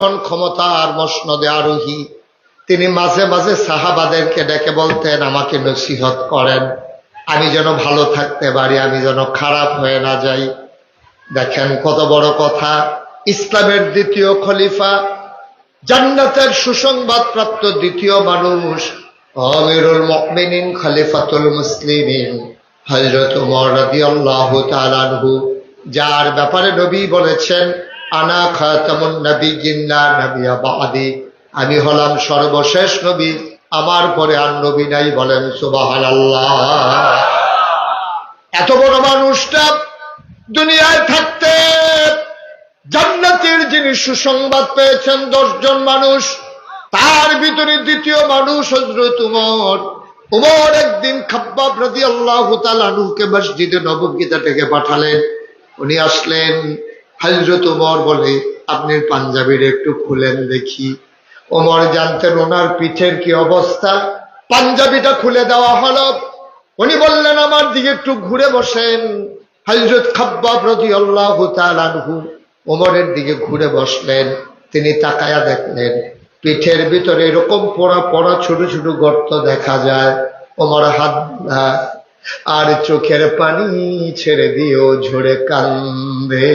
ক্ষমতার মসনদে আরোহী। তিনি মাঝে মাঝে সাহাবাদেরকে ডেকে বলতেন, আমাকে নসিহত করেন। আমি যেন ভালো থাকতে পারি, আমি যেন খারাপ হয়ে না যাই। দেখেন কত বড় কথা। ইসলামের দ্বিতীয় খলিফা, জান্নাতের সুসংবাদ প্রাপ্ত দ্বিতীয় মানুষ, আমিরুল মুমিনিন, খলিফাতুল মুসলিমিন, হযরত ওমর রাদিয়াল্লাহু তাআলা যার ব্যাপারে নবী বলেছেন আনা খাতামুন নাবিয়্যা বাদি আমি হলাম সর্বশেষ নবী, আমার পরে আর নবী নাই বলেন সুবহানাল্লাহ। এত বড় মানুষটা দুনিয়ায় থাকতে জান্নাতের যিনি সুসংবাদ পেয়েছেন দশজন মানুষ, তার ভিতরে দ্বিতীয় মানুষ হজরত উমর। উমর একদিন খাব্বাব রাজি আল্লাহ তালুকে মসজিদে নবগীতা থেকে পাঠালেন। উনি আসলেন হজরত ওমর বলে, আপনি পাঞ্জাবির একটু খুলেন দেখি। ওমর জানতেন ওনার পিঠের কি অবস্থা। পাঞ্জাবিটা খুলে দেওয়া হলো। উনি বললেন, আমার দিকে একটু ঘুরে বসেন। হজরত খাব্বাব রাজি আল্লাহ তালু ওমরের দিকে ঘুরে বসলেন। তিনি তাকায়া দেখলেন, পিঠের ভিতরে এরকম পড়া পোড়া ছোট ছোট গর্ত দেখা যায়। ওমর হাত আর চোখের পানি ছেড়ে দিও ঝরে কান্দে।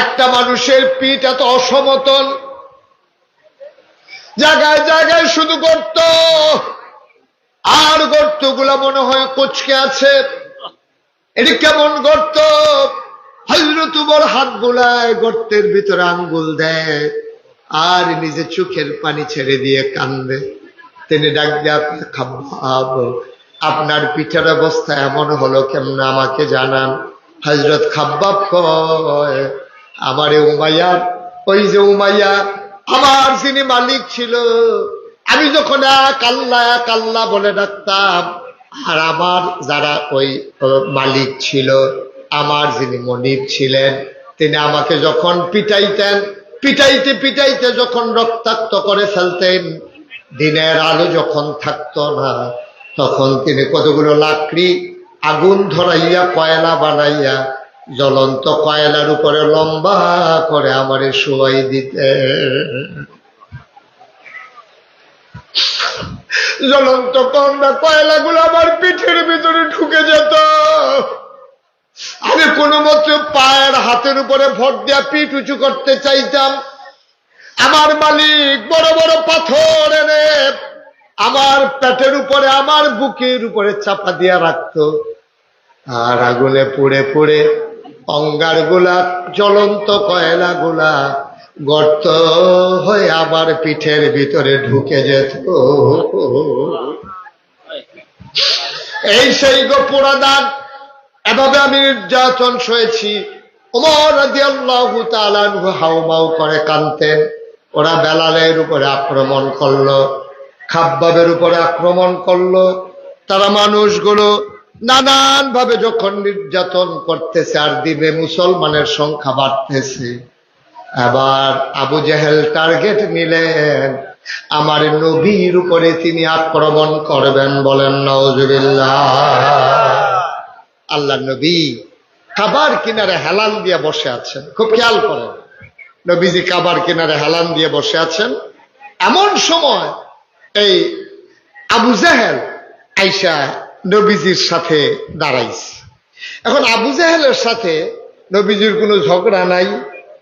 একটা মানুষের পিঠ এত অসমতল, জায়গায় জায়গায় শুধু গর্ত, আর গর্তগুলা মনে হয় কোচকে আছে। এটি কেমন গর্ত? হজরত হাত গুলায় গর্তের ভিতরে আঙ্গুল দেয়। আর নিজে চোখের পানি ছেড়ে দিয়ে কান্দে। তিনি ডাক দিয়ে আপনার পিঠের অবস্থা এমন হলো কেমন আমাকে জানান? হজরত খাব্বাব কয়, আমারে উমাইয়া, ওই যে উমাইয়া, আমার যিনি মালিক ছিল, আমি যখন এক আল্লাহ এক আল্লাহ বলে ডাকতাম, আর আমার যারা ওই মালিক ছিল, আমার যিনি মনিব ছিলেন, তিনি আমাকে যখন পিটাইতেন পিটাইতে পিটাইতে যখন রক্তাক্ত করে ফেলতেন, দিনের আলো যখন থাকতো না, তখন তিনি কতগুলো লাকড়ি আগুন ধরাইয়া, কয়লা বানাইয়া, জ্বলন্ত কয়লার উপরে লম্বা করে আমারে শোয়াই দিতে জ্বলন্ত কন্যা কয়লাগুলো আমার পিঠের ভিতরে ঢুকে যেত। আমি কোনো মতে পায়ের হাতের উপরে ভর দিয়া পিঠ উঁচু করতে চাইতাম। আমার মালিক বড় বড় পাথর এনে আমার পেটের উপরে আমার বুকের উপরে চাপা দিয়া রাখতো। আর আগুনে পুড়ে পুড়ে অঙ্গারগুলা জ্বলন্ত কয়লা গুলা গর্ত হয়ে আমার পিঠের ভিতরে ঢুকে যেত। এই সেই গো পোড়া দাগ এভাবে আমি নির্যাতন সয়েছি। ওমর তাআলা আনহু হাউমাউ করে কানতেন ওরা বেলালের উপরে আক্রমণ করল, খাব্বাবের উপরে আক্রমণ করল। তারা মানুষগুলো নানান ভাবে যখন নির্যাতন করতেছে, আর দিবে মুসলমানের সংখ্যা বাড়তেছে। আবার আবু জেহেল টার্গেট নিলেন, আমার নবীর উপরে তিনি আক্রমণ করবেন বলেন নওজুবিল্লাহ আল্লাহ নবী কাবার কিনারে হেলান দিয়ে বসে আছেন। খুব খেয়াল করেন। নবীজি কাবার কিনারে হেলান দিয়ে বসে আছেন। এমন সময় এই আবু জাহেল আইসা নবীজির সাথে দাঁড়াইছে। এখন আবু জাহেলের সাথে নবীজির কোনো ঝগড়া নাই,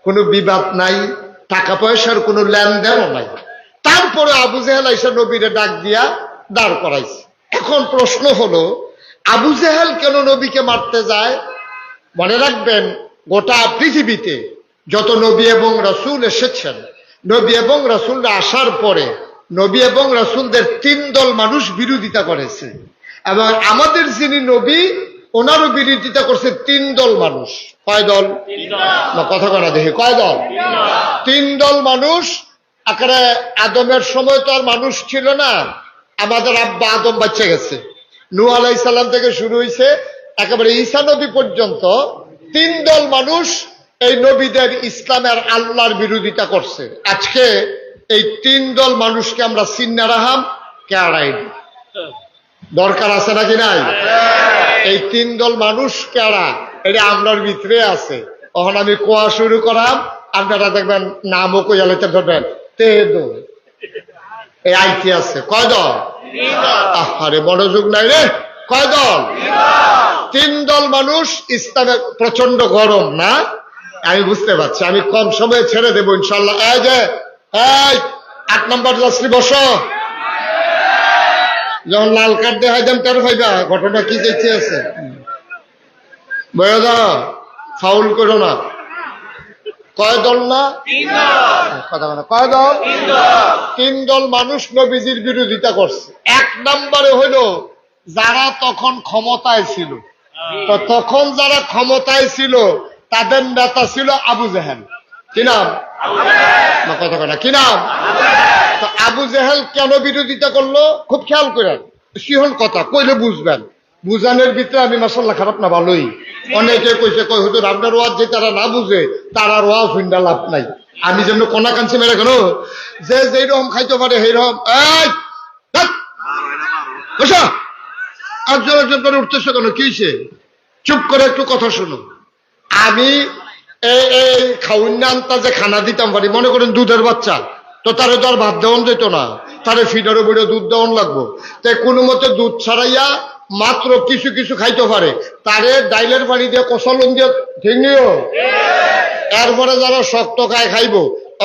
কোনো বিবাদ নাই, টাকা পয়সার কোনো লেনদেনও নাই। তারপরে আবু জাহেল আইসা নবীরে ডাক দিয়া দাঁড় করাইছে। এখন প্রশ্ন হলো আবু জাহেল কেন নবীকে মারতে যায়? মনে রাখবেন গোটা পৃথিবীতে যত নবী এবং রসুল এসেছেন নবী এবং রসুলরা আসার পরে নবী এবং রসুলদের তিন দল মানুষ বিরোধিতা করেছে। এবং আমাদের যিনি নবী ওনারও বিরোধিতা করছে তিন দল মানুষ। কয় দল? কথা কনা দেখি কয় দল? তিন দল। মানুষ আকারে আদমের সময় তো আর মানুষ ছিল না আমাদের আব্বা আদম বাচ্চা গেছে। নু আলাই সাল্লাম থেকে শুরু হয়েছে একেবারে ঈসা নবী পর্যন্ত তিন দল মানুষ এই নবীদের ইসলামের আল্লাহর বিরোধিতা করছে। আজকে এই তিন দল মানুষকে আমরা সিন্না রাহাম কেড়াই দরকার আছে নাকি নাই? এই তিন দল মানুষ কেড়া এটা আমরার ভিতরে আছে। তখন আমি কোয়া শুরু করাম, আপনারা দেখবেন নামও কইয়ালাইতে ধরবেন। তে দল। এই আইটি আছে। কয় দল? আরে বড় যুগ নাই রে। কয় দল? তিন দল মানুষ ইসলামে প্রচণ্ড গরম, না? আমি বুঝতে পারছি। আমি কম সময়ে ছেড়ে দেবো ইনশাল্লাহ এই যে, এই, আট নম্বর যাত্রী, বসো। যখন লাল কার্ড দেখাই দেন তার ভাইবা ঘটনা কি দেখতে আছে? বয়া দাও। ফাউল করো না। কয় দল না? কথা বলে। কয় দল? তিন দল। মানুষ নবীজির বিরোধিতা করছে। এক নম্বরে হইল যারা তখন ক্ষমতায় ছিল। তো তখন যারা ক্ষমতায় ছিল তাদের নেতা ছিল আবু জেহেল। কি নাম? না কথা কথা কি নাম? তো আবু জেহেল কেন বিরোধিতা করল? খুব খেয়াল করেন। সিহন কথা কইলে বুঝবেন। বুঝানোর ভিতরে আমি মাসাল্লাহ খারাপ না ভালোই। অনেকে কইছে, কই, হুজুর, আপনার ওয়াজ যে তারা না বুঝে, তারা ওয়াজ হইন্দা লাভ নাই। আমি যেমন কোনা কাঞ্চি মেরে গেল যে যেই রকম খাইতে পারে সেই রকম এই একজন একজন করে উঠতেছে কেন? কি? চুপ করে একটু কথা শুনো। আমি এই এই খাউন্না যে খানা দিতাম পারি, মনে করেন দুধের বাচ্চা, তো তারে তো আর ভাত দেওয়ান যেত না। তারে ফিডারে বেড়ে দুধ দেওয়ান লাগবো। তাই কোনো মতে দুধ ছাড়াইয়া মাত্র কিছু কিছু খাইতে পারে। তারে ডাইলের পানি দিয়ে কষালন দিয়ে ঠিক নিও। এরপরে যারা শক্ত খায় খাইবো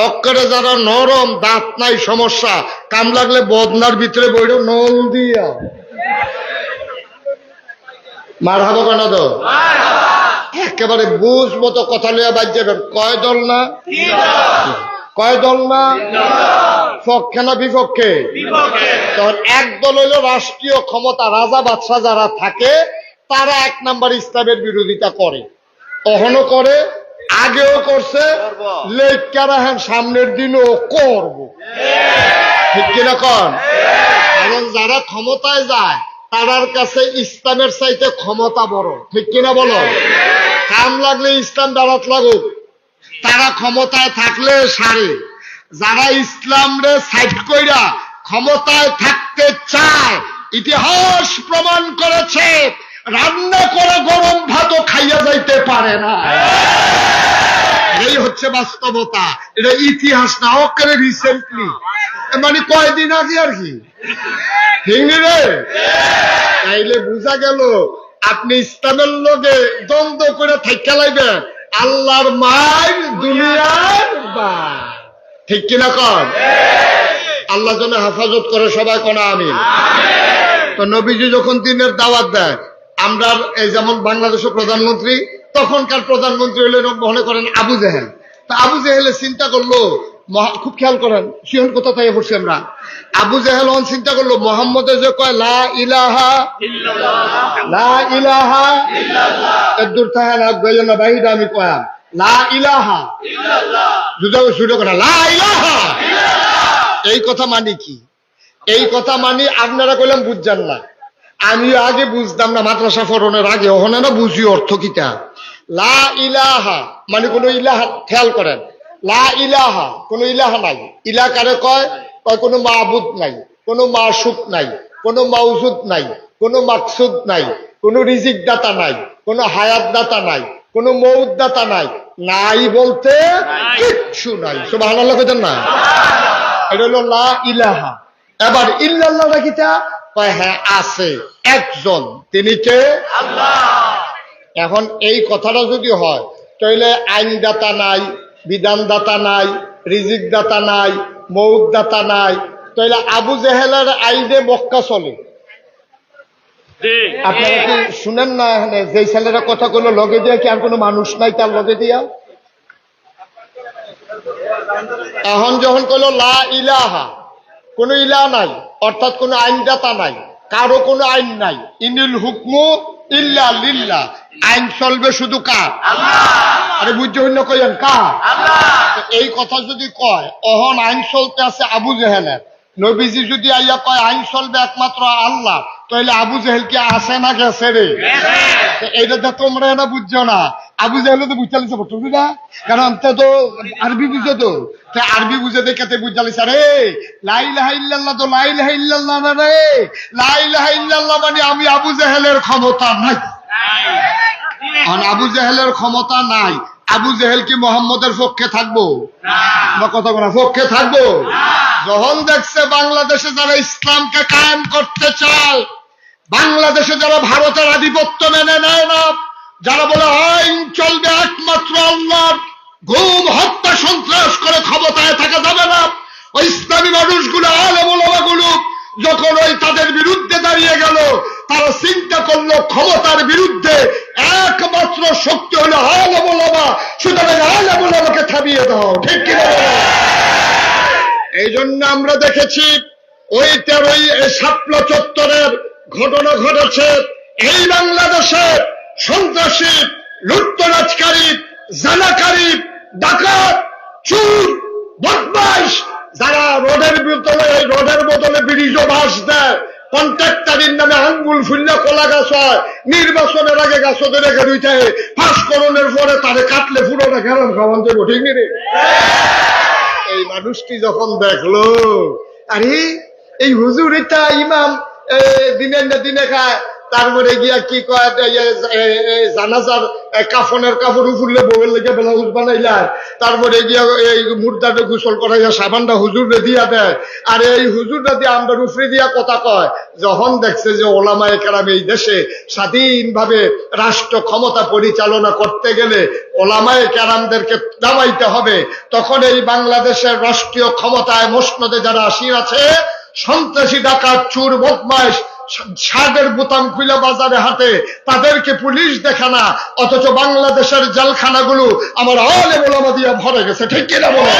অক্ষরে যারা নরম দাঁত নাই সমস্যা, কাম লাগলে বদনার ভিতরে বইল নল দিয়া। মার হাবো কেন তো একেবারে বুঝ মতো কথা লইয়া বাদ কয় দল না? কয় দল না? পক্ষে না বিপক্ষে? তখন এক দল হইল রাষ্ট্রীয় ক্ষমতা রাজা বাদশাহ যারা থাকে তারা এক নাম্বার ইসলামের বিরোধিতা করে। তখনও করে আগেও করছে। লেখারা হ্যাঁ সামনের দিনও করব। ঠিক কিনা কন? কারণ যারা ক্ষমতায় যায় তারার কাছে ইসলামের চাইতে ক্ষমতা বড়। ঠিক কিনা বলো? কাম লাগলে ইসলাম দাঁড়াত লাগুক। তারা ক্ষমতায় থাকলে সারে। যারা ইসলাম রে সাইড কইরা ক্ষমতায় থাকতে চায়, ইতিহাস প্রমাণ করেছে, রান্না করে গরম ভাতও খাইয়া যাইতে পারে না। এই হচ্ছে বাস্তবতা। এটা ইতিহাস না, অকারে রিসেন্টলি মানে কয়দিন আগে আর কি? ঠিক রে? তাইলে বোঝা গেল, আপনি ইসলামের লোকে দ্বন্দ্ব করে থাইকা লাইবেন। আল্লাহর মায়ের দুনিয়ার বা ঠিক কিনা কর আল্লাহ যেন হেফাজত করে সবাই কোনা আমি তো নবীজি যখন দিনের দাওয়াত দেয় আমরা এই যেমন বাংলাদেশের প্রধানমন্ত্রী তখনকার প্রধানমন্ত্রী হলেন মনে করেন আবু জেহেল। তা আবু জেহেলে চিন্তা করল খুব খেয়াল করেন সিহন কোথা থেকে পড়ছি আমরা। আবু জেহেল অন চিন্তা করল মোহাম্মদে যে কয় লা ইলাহা লা ইলাহা এর দূর থাকে না আমি কয়াম। লা ইলাহা দুটো শুরু করা লা ইলাহা এই কথা মানি কি? এই কথা মানি আপনারা কইলাম বুঝছেন না। আমি আগে বুঝতাম না মাদ্রাসা ফরনের আগে ওখানে না বুঝি অর্থ কিটা। লা ইলাহা মানে কোন ইলাহা খেয়াল করেন। লা ইলাহা কোন ইলাহা নাই। ইলা কারে কয়? কয় কোনো মাহবুদ নাই কোনো মাসুক নাই কোনো মাউজুদ নাই কোনো মাকসুদ নাই কোনো রিজিক দাতা নাই কোনো হায়াত দাতা নাই কোনো মৌদ দাতা নাই নাই বলতে কিচ্ছু নাই। সব আল্লাহ কেন না এটা হলো লা ইলাহা। এবার ইল্লাল্লাহ কিটা কয় হ্যাঁ আছে। একজন। তিনি কে? এখন এই কথাটা যদি হয় তাহলে আইনদাতা নাই বিধানদাতা নাই রিজিক দাতা নাই মৌদ দাতা নাই। তাহলে আবু জেহেলের আইনে মক্কা চলে। আপনারা কি শুনেন না এখানে? ছেলেরা কথা গুলো লগে দিয়ে কি আর কোনো মানুষ নাই তার লগে দিয়া? এখন যখন কইল লা ইলাহা কোনো ইলা নাই অর্থাৎ কোনো আইনদাতা নাই কারও কোনো আইন নাই। ইনিল হুকমু ইল্লা লিল্লা আইন চলবে শুধু কার? আরে বুঝতে অন্য কইলেন কার? এই কথা যদি কয় অহন আইন চলতে আছে আবু জেহেলের। নবীজি যদি আইয়া কয় আইন চলবে একমাত্র আল্লাহ তাহলে আবু জেহেল কি আসে না গেছে রে? এইটা তো তোমরা না বুঝছ না। আবু জাহেলে তো বুঝতে লিছে বটু না কারণ তে তো আরবি বুঝে তো। তে আরবি বুঝে দেখে তে বুঝতে লিছে রে লাই লাহা ইল্লাল্লাহ তো লাই লাহা ইল্লাল্লাহ না রে। লাই লাহা ইল্লাল্লাহ মানে আমি আবু জাহেলের ক্ষমতা নাই। আবু জাহেলের ক্ষমতা নাই। আবু জাহেল কি মোহাম্মদের পক্ষে থাকব? বা কথা বলা পক্ষে থাকব? যখন দেখছে বাংলাদেশে যারা ইসলামকে কায়েম করতে চায় বাংলাদেশে যারা ভারতের আধিপত্য মেনে নেয় না যারা বলে আইন চলবে একমাত্র আল্লাহর ঘুম হত্যা সন্ত্রাস করে ক্ষমতায় থাকা যাবে না। ওই ইসলামী মানুষগুলো আলমগুলো যখন ওই তাদের বিরুদ্ধে দাঁড়িয়ে গেল তারা চিন্তা করল, ক্ষমতার বিরুদ্ধে একমাত্র শক্তি হলো আলমা সুতরাং আলমকে থামিয়ে দাও, ঠিক এই জন্য আমরা দেখেছি ওই তেরোই সাপলা চত্বরের ঘটনা ঘটেছে। এই বাংলাদেশে সন্ত্রাসী, লুটতরাজকারী জানাকারী ডাকাত, চুর বদমাইশ যারা রোডের বদলে রোডের বদলে ব্রিজও বাস দেয় কন্ট্রাক্টারির নামে আঙ্গুল ফুল্লা কলা গাছ হয়। নির্বাচনের আগে গাছ ধরে রুইতে পাশ করণের পরে তারে কাটলে পুরোটা গেলাম খাওয়ান দেবো, ঠিক নেই এই মানুষটি যখন দেখল, আরে, এই হুজুর এটা ইমাম দিনের না দিনে খায়। তারপরে গিয়া কি জানাজার কাফনের কাপড় উফুরলে বউয়ের লেগে ব্লাউজ বানাইলার। তারপরে গিয়া এই মুর্দাটা গোসল করাইয়া সাবানটা হুজুরে দিয়া দেয়। আর এই হুজুরটা দিয়ে আমরা উফরে দিয়া কথা কয়, যখন দেখছে যে ওলামায় কেরাম এই দেশে স্বাধীনভাবে রাষ্ট্র ক্ষমতা পরিচালনা করতে গেলে ওলামায় কেরামদেরকে দাবাইতে হবে, তখন এই বাংলাদেশের রাষ্ট্রীয় ক্ষমতায় মসনদে যারা আসির আছে, সন্ত্রাসী ডাকাত, চুর, বদমাইশ শার্টের বোতাম খুলে বাজারে হাতে তাদেরকে পুলিশ দেখে না, অথচ বাংলাদেশের জেলখানাগুলো আমার আলে মোলামা দিয়ে ভরে গেছে। ঠিক কিনা বলো?